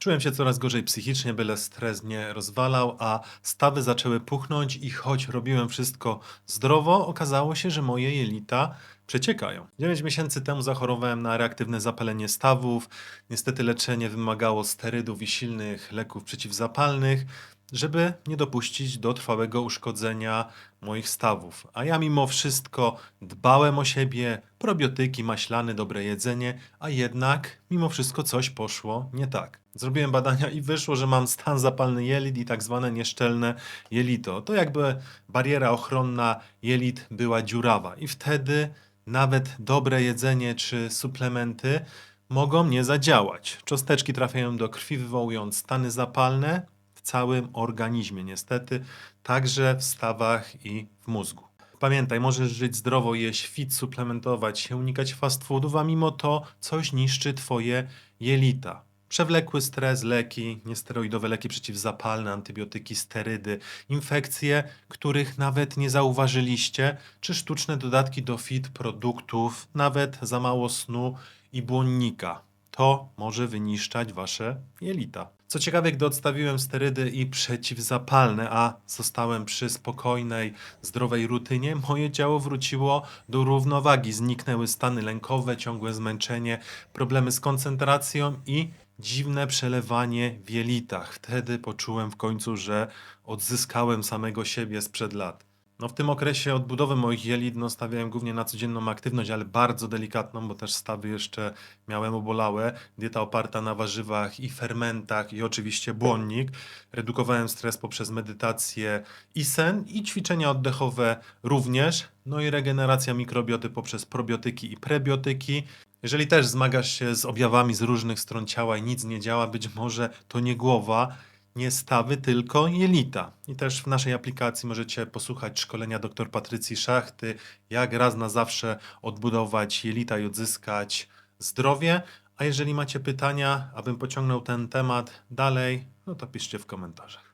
Czułem się coraz gorzej psychicznie, byle stres nie rozwalał, a stawy zaczęły puchnąć i choć robiłem wszystko zdrowo, okazało się, że moje jelita przeciekają. 9 miesięcy temu zachorowałem na reaktywne zapalenie stawów. Niestety leczenie wymagało sterydów i silnych leków przeciwzapalnych, żeby nie dopuścić do trwałego uszkodzenia moich stawów. A ja mimo wszystko dbałem o siebie, probiotyki, maślany, dobre jedzenie, a jednak mimo wszystko coś poszło nie tak. Zrobiłem badania i wyszło, że mam stan zapalny jelit i tak zwane nieszczelne jelito. To jakby bariera ochronna jelit była dziurawa i wtedy nawet dobre jedzenie czy suplementy mogą nie zadziałać. Cząsteczki trafiają do krwi, wywołując stany zapalne w całym organizmie, niestety, także w stawach i w mózgu. Pamiętaj, możesz żyć zdrowo, jeść fit, suplementować się, unikać fast foodów, a mimo to coś niszczy twoje jelita. Przewlekły stres, leki, niesteroidowe leki przeciwzapalne, antybiotyki, sterydy, infekcje, których nawet nie zauważyliście, czy sztuczne dodatki do fit produktów, nawet za mało snu i błonnika. To może wyniszczać wasze jelita. Co ciekawe, gdy odstawiłem sterydy i przeciwzapalne, a zostałem przy spokojnej, zdrowej rutynie, moje ciało wróciło do równowagi. Zniknęły stany lękowe, ciągłe zmęczenie, problemy z koncentracją i dziwne przelewanie w jelitach. Wtedy poczułem w końcu, że odzyskałem samego siebie sprzed lat. No w tym okresie odbudowy moich jelit no, stawiałem głównie na codzienną aktywność, ale bardzo delikatną, bo też stawy jeszcze miałem obolałe. Dieta oparta na warzywach i fermentach i oczywiście błonnik. Redukowałem stres poprzez medytację i sen i ćwiczenia oddechowe również. No i regeneracja mikrobioty poprzez probiotyki i prebiotyki. Jeżeli też zmagasz się z objawami z różnych stron ciała i nic nie działa, być może to nie głowa, nie stawy, tylko jelita. I też w naszej aplikacji możecie posłuchać szkolenia dr Patrycji Szachty, jak raz na zawsze odbudować jelita i odzyskać zdrowie. A jeżeli macie pytania, abym pociągnął ten temat dalej, no to piszcie w komentarzach.